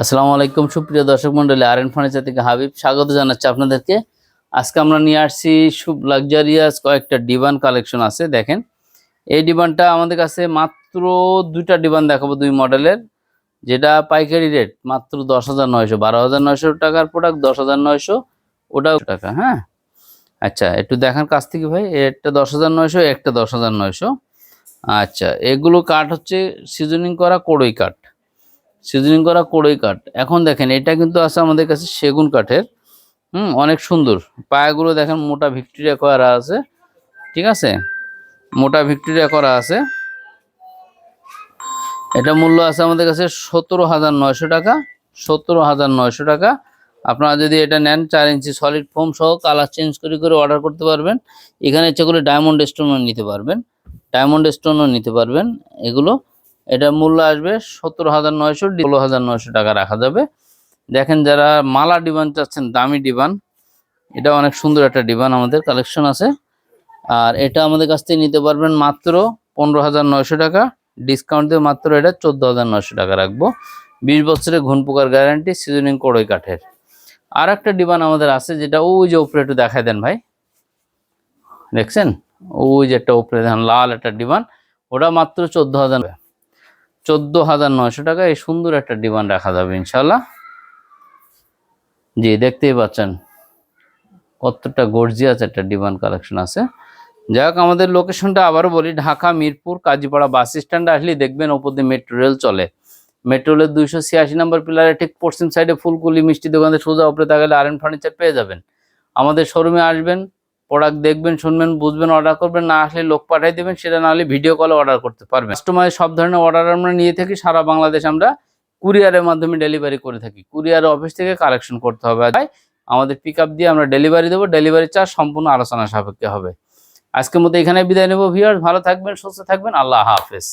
আসসালামু আলাইকুম, সুপ্রিয় দর্শক মন্ডলী আর এন ফার্নিচার থেকে হাবিব স্বাগত জানাচ্ছি আপনাদেরকে। আজকে আমরা নিয়ে আসছি খুব লাক্সারিয়াস কয়েকটা ডিভান কালেকশন আছে, দেখেন। এই ডিভানটা আমাদের কাছে মাত্র দুইটা ডিভান দেখাবো দুই মডেলের, যেটা পাইকারি রেট মাত্র দশ হাজার নয়শো, বারো হাজার নয়শো টাকার প্রোডাক্ট দশ হাজার নয়শো, ওটাও টাকা হ্যাঁ? আচ্ছা একটু দেখান কাছ থেকে ভাই, একটা দশ হাজার নয়শো, একটা দশ হাজার নয়শো। আচ্ছা এগুলো কাঠ হচ্ছে সিজনিং করা কড়ই কাঠ। সিজনিং করা কড়ই কাঠ। এখন দেখেন, এটা কিন্তু আছে আমাদের কাছে সেগুন কাঠের। হুম, অনেক সুন্দর। পায়াগুলো দেখেন, মোটা ভিক্টোরিয়া করা আছে। ঠিক আছে? মোটা ভিক্টোরিয়া করা আছে। এটা মূল্য আছে আমাদের কাছে সতেরো হাজার নয়শো টাকা। সতেরো হাজার নয়শো টাকা। আপনারা যদি এটা নেন, চার ইঞ্চি সলিড ফোম সহ কালার চেঞ্জ করে করে অর্ডার করতে পারবেন। এখানে ইচ্ছে করে ডায়মন্ড স্টোনও নিতে পারবেন। ডায়মন্ড স্টোনও নিতে পারবেন। এগুলো এটা মূল্য আসবে সত্তর হাজার নয়শো, ষোলো হাজার নয়শো টাকা রাখা যাবে। দেখেন যারা মালা ডিবান চাচ্ছেন, দামি ডিবান, এটা অনেক সুন্দর একটা ডিবান আমাদের কালেকশন আছে। আর এটা আমাদের কাছ থেকে নিতে পারবেন মাত্র পনেরো হাজার নয়শো টাকা। ডিসকাউন্ট দিয়ে মাত্র এটা চোদ্দ হাজার নয়শো টাকা রাখব। বিশ বছরের ঘুন পোকার গ্যারান্টি, সিজনিং কড়ই কাঠের। আর একটা ডিবান আমাদের আছে যেটা, ওই যে উপরে একটু দেখাই দেন ভাই। দেখছেন? ওই যে একটা উপরে দেখেন, লাল একটা ডিবান, ওটা মাত্র চোদ্দ হাজার চোদ্দ হাজার নয়শো টাকা এই সুন্দর একটা ডিমান্ড রাখা যাবে ইনশাল্লাহ জি, দেখতেই পাচ্ছেন কতটা গর্জিয়াস একটা ডিমান্ড কালেকশন আছে। যাই হোক, আমাদের লোকেশনটা আবারও বলি, ঢাকা, মিরপুর, কাজীপাড়া বাস স্ট্যান্ডে আসলে দেখবেন ওপর দিয়ে মেট্রো রেল চলে। মেট্রো রেলের দুইশো ছিয়াশি নম্বর পিলারে ঠিক পশ্চিম সাইডে ফুলকুলি মিষ্টি দোকানে সোজা ওপরে তাকালে আর ফার্নিচার পেয়ে যাবেন। আমাদের শোরুমে আসবেন প্রোডাক্ট দেখবেন, শুনবেন, বুঝবেন অর্ডার করবেন, না আসলে লোক পাঠিয়ে দেবেন, সেটা না হলে ভিডিও কলে অর্ডার করতে পারবেন। কাস্টমারের সব ধরনের অর্ডার আমরা নিয়ে থাকি, সারা বাংলাদেশ আমরা কুরিয়ারের মাধ্যমে ডেলিভারি করে থাকি। কুরিয়ার অফিস থেকে কালেকশন করতে হবে। তাই আমাদের পিক দিয়ে আমরা ডেলিভারি দেবো ডেলিভারি চার্জ সম্পূর্ণ আলোচনা সাপেক্ষে হবে। আজকের মতো এখানে বিদায় নেব ভিউয়ার ভালো থাকবেন, সুস্থ থাকবেন, আল্লাহ হাফেজ।